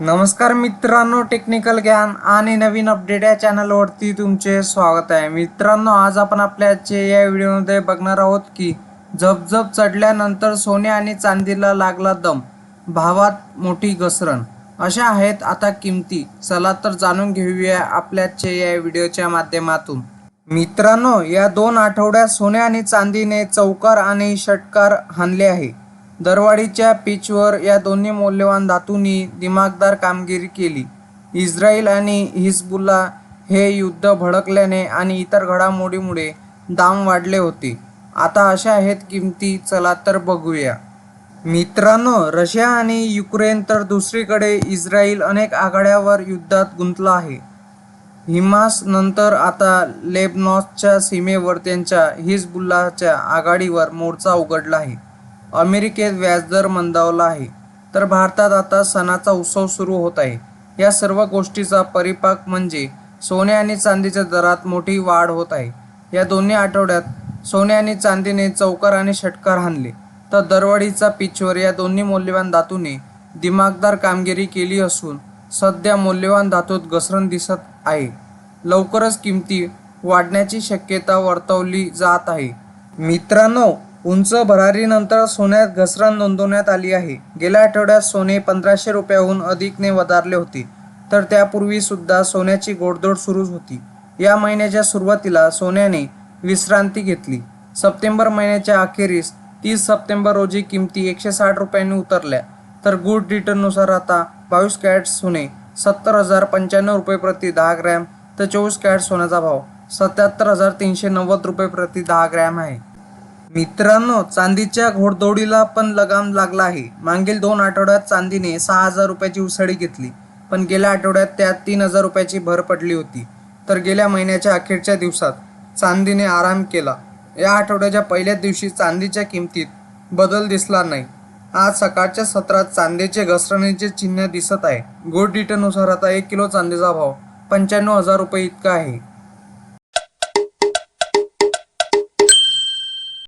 नमस्कार मित्रांनो टेक्निकल ज्ञान आणि नवीन अपडेट या चॅनलवरती तुमचे स्वागत आहे. मित्रांनो आज आपण आपल्या या व्हिडिओमध्ये बघणार आहोत की झपझप चढल्यानंतर सोने आणि चांदीला लागला दम भावात मोठी घसरण. अशा आहेत आता किमती. चला तर जाणून घेऊया आपल्या या व्हिडिओच्या माध्यमातून. मित्रांनो या दोन आठवड्यात सोने आणि चांदीने चौकार आणि षटकार हाणले आहे. दरवाढीच्या पिचवर या दोन्ही मौल्यवान धातूंनी दिमागदार कामगिरी केली. इस्रायल आणि हिजबुल्ला हे युद्ध भडकल्याने आणि इतर घडामोडीमुळे दाम वाढले होते. आता अशा आहेत किमती चला तर बघूया. मित्रांनो रशिया आणि युक्रेन तर दुसरीकडे इस्रायल अनेक आघाड्यावर युद्धात गुंतला आहे. हिमास नंतर आता लेबनॉसच्या सीमेवर त्यांच्या हिजबुल्लाच्या आघाडीवर मोर्चा उघडला आहे. अमेरिकेत व्याजदर मंदावला आहे. तर भारतात आता सणाचा उत्सव सुरू होत आहे. या सर्व गोष्टीचा परिपाक म्हणजे सोने आणि चांदीच्या दरात मोठी वाढ होत आहे. या दोन्ही आठवड्यात सोने आणि चांदीने चौकार आणि षटकार हाणले. तर दरवाढीचा पिचवर या दोन्ही मौल्यवान धातूने दिमागदार कामगिरी केली असून सध्या मौल्यवान धातूत घसरण दिसत आहे. लवकरच किमती वाढण्याची शक्यता वर्तवली जात आहे. मित्रांनो उंच भरारीनंतर सोन्यात घसरण नोंदवण्यात आली आहे. गेल्या आठवड्यात सोने पंधराशे रुपयाहून अधिकने वधारले होते. तर त्यापूर्वी सुद्धा सोन्याची गोडदोड सुरूच होती. या महिन्याच्या सुरुवातीला सोन्याने विश्रांती घेतली. सप्टेंबर महिन्याच्या अखेरीस तीस सप्टेंबर रोजी किमती एकशे साठ रुपयांनी उतरल्या. तर गुड रिटर्ननुसार आता बावीस कॅरेट सोने सत्तर हजार पंच्याण्णव रुपये प्रति दहा ग्रॅम तर चोवीस कॅरेट सोन्याचा भाव सत्याहत्तर हजार तीनशे नव्वद रुपये प्रति दहा ग्रॅम आहे. मित्रांनो चांदीच्या घोडदौडीला पण लगाम लागला आहे. मागील दोन आठवड्यात चांदीने सहा हजार रुपयाची उसळी घेतली पण गेल्या आठवड्यात त्यात तीन हजार रुपयाची भर पडली होती. तर गेल्या महिन्याच्या अखेरच्या दिवसात चांदीने आराम केला. या आठवड्याच्या पहिल्याच दिवशी चांदीच्या किमतीत बदल दिसला नाही. आज सकाळच्या सत्रात चांदीचे घसरणीचे चिन्ह दिसत आहे. गुड रिटर्ननुसार आता एक किलो चांदीचा भाव पंच्याण्णव हजार रुपये इतका आहे.